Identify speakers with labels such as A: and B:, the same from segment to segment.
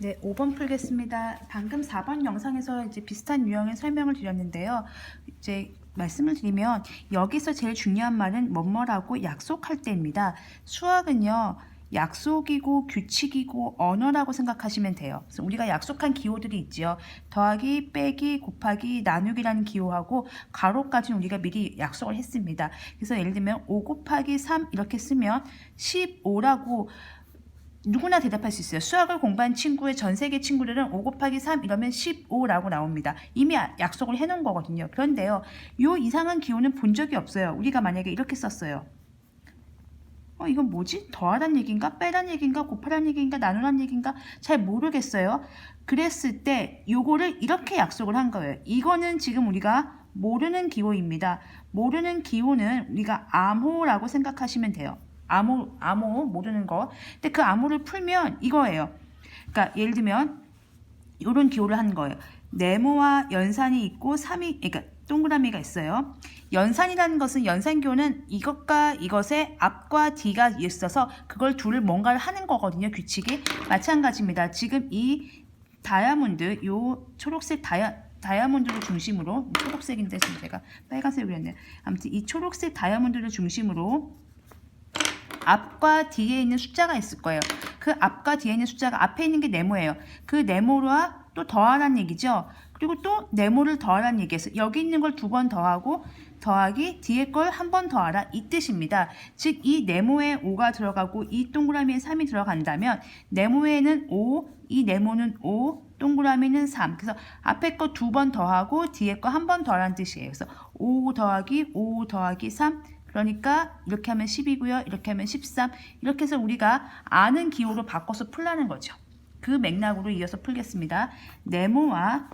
A: 네, 5번 풀겠습니다. 방금 4번 영상에서 이제 비슷한 유형의 설명을 드렸는데요. 이제 말씀을 드리면 여기서 제일 중요한 말은 뭐뭐라고 약속할 때입니다. 수학은요. 약속이고 규칙이고 언어라고 생각하시면 돼요. 그래서 우리가 약속한 기호들이 있지요. 더하기, 빼기, 곱하기, 나누기라는 기호하고 가로까지는 우리가 미리 약속을 했습니다. 그래서 예를 들면 5 곱하기 3 이렇게 쓰면 15라고 누구나 대답할 수 있어요. 수학을 공부한 친구의 전 세계 친구들은 5 곱하기 3 이러면 15라고 나옵니다. 이미 아- 약속을 해놓은 거거든요. 그런데요, 요 이상한 기호는 본 적이 없어요. 우리가 만약에 이렇게 썼어요. 어, 이건 뭐지? 더하란 얘기인가? 빼란 얘기인가? 곱하란 얘기인가? 나누란 얘기인가? 잘 모르겠어요. 그랬을 때 요거를 이렇게 약속을 한 거예요. 이거는 지금 우리가 모르는 기호입니다. 모르는 기호는 우리가 암호라고 생각하시면 돼요. 암호, 암호 모르는 거. 근데 그 암호를 풀면 이거예요. 그러니까 예를 들면 이런 기호를 한 거예요. 네모와 연산이 있고 3이 그러니까 동그라미가 있어요. 연산이라는 것은 연산기호는 이것과 이것의 앞과 뒤가 있어서 그걸 둘을 뭔가를 하는 거거든요. 규칙이 마찬가지입니다. 지금 이 다이아몬드 요 초록색 다이아 다이아몬드를 중심으로 초록색인데 지금 제가 빨간색으로 했네요. 아무튼 이 초록색 다이아몬드를 중심으로 앞과 뒤에 있는 숫자가 있을 거예요. 그 앞과 뒤에 있는 숫자가 앞에 있는 게 네모예요. 그 네모와 또 더하라는 얘기죠. 그리고 또 네모를 더하라는 얘기에서 여기 있는 걸 두 번 더하고 더하기 뒤에 걸 한 번 더하라 이 뜻입니다. 즉 이 네모에 5가 들어가고 이 동그라미에 3이 들어간다면 네모에는 5, 이 네모는 5, 동그라미는 3. 그래서 앞에 거 두 번 더하고 뒤에 거 한 번 더하라는 뜻이에요. 그래서 5 더하기 5 더하기 3 그러니까 이렇게 하면 10이고요. 이렇게 하면 13. 이렇게 해서 우리가 아는 기호로 바꿔서 풀라는 거죠. 그 맥락으로 이어서 풀겠습니다. 네모와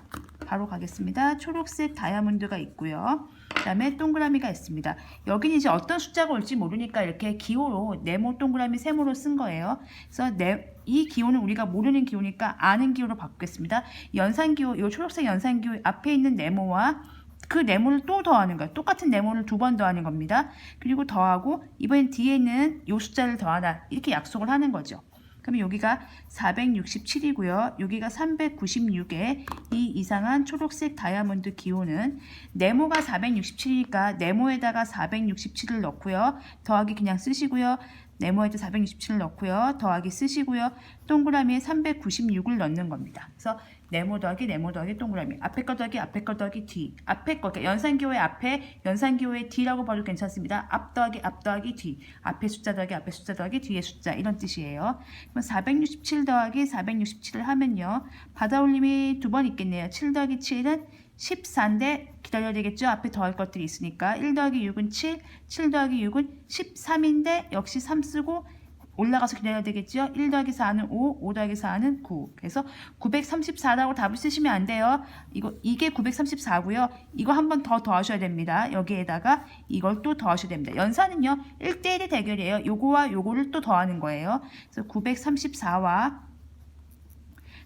A: 바로 가겠습니다. 초록색 다이아몬드가 있고요. 그 다음에 동그라미가 있습니다. 여기는 이제 어떤 숫자가 올지 모르니까 이렇게 기호로 네모 동그라미 세모로 쓴 거예요. 그래서 네, 이 기호는 우리가 모르는 기호니까 아는 기호로 바꾸겠습니다. 연산 기호, 이 초록색 연산 기호 앞에 있는 네모와 그 네모를 또 더하는 거예요. 똑같은 네모를 두 번 더하는 겁니다. 그리고 더하고 이번엔 뒤에 있는 요 숫자를 더하라 이렇게 약속을 하는 거죠. 그러면 여기가 467이고요. 여기가 396의 이 이상한 초록색 다이아몬드 기호는 네모가 467이니까 네모에다가 467을 넣고요. 더하기 그냥 쓰시고요. 네모에도 467을 넣고요. 더하기 쓰시고요. 동그라미에 396을 넣는 겁니다. 그래서 네모 더하기 네모 더하기 동그라미 앞에 거 더하기 앞에 거 더하기 뒤 앞에 거 그러니까 연산기호의 앞에 연산기호의 뒤라고 봐도 괜찮습니다. 앞 더하기 앞 더하기 뒤 앞에 숫자 더하기 앞에 숫자 더하기 뒤에 숫자 이런 뜻이에요. 그럼 467 더하기 467을 하면요. 받아올림이 두 번 있겠네요. 7 더하기 7은 14인데 기다려야 되겠죠. 앞에 더할 것들이 있으니까 1 더하기 6은 7, 7 더하기 6은 13인데 역시 3 쓰고 올라가서 기다려야 되겠죠. 1 더하기 4는 5, 5 더하기 4는 9. 그래서 934라고 답을 쓰시면 안 돼요. 이거 이게 934고요. 이거 한 번 더 더하셔야 됩니다. 여기에다가 이걸 또 더하셔야 됩니다. 연산은요. 1대1의 대결이에요. 요거와 요거를 또 더하는 거예요. 그래서 934와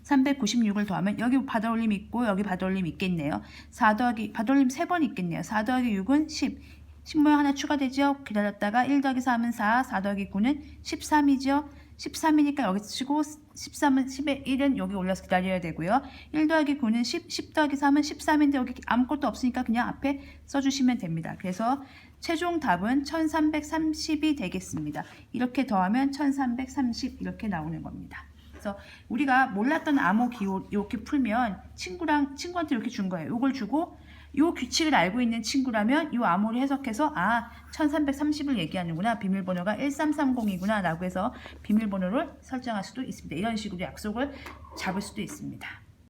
A: 396을 더하면 여기 받아올림 있고 여기 받아올림 있겠네요. 4 더하기 받아올림 3번 있겠네요. 4 더하기 6은 10. 10 모양 하나 추가되죠. 기다렸다가 1 더하기 3은 4, 4 더하기 9는 13이죠. 13이니까 여기 쓰시고 13은 10에 1은 여기 올려서 기다려야 되고요. 1 더하기 9는 10, 10 더하기 3은 13인데 여기 아무것도 없으니까 그냥 앞에 써주시면 됩니다. 그래서 최종 답은 1330이 되겠습니다. 이렇게 더하면 1330 이렇게 나오는 겁니다. 그래서 우리가 몰랐던 암호 기호 이렇게 풀면 친구랑 친구한테 이렇게 준 거예요. 이걸 주고 요 규칙을 알고 있는 친구라면 요 암호를 해석해서 아 1330을 얘기하는구나 비밀번호가 1330이구나 라고 해서 비밀번호를 설정할 수도 있습니다. 이런 식으로 약속을 잡을 수도 있습니다.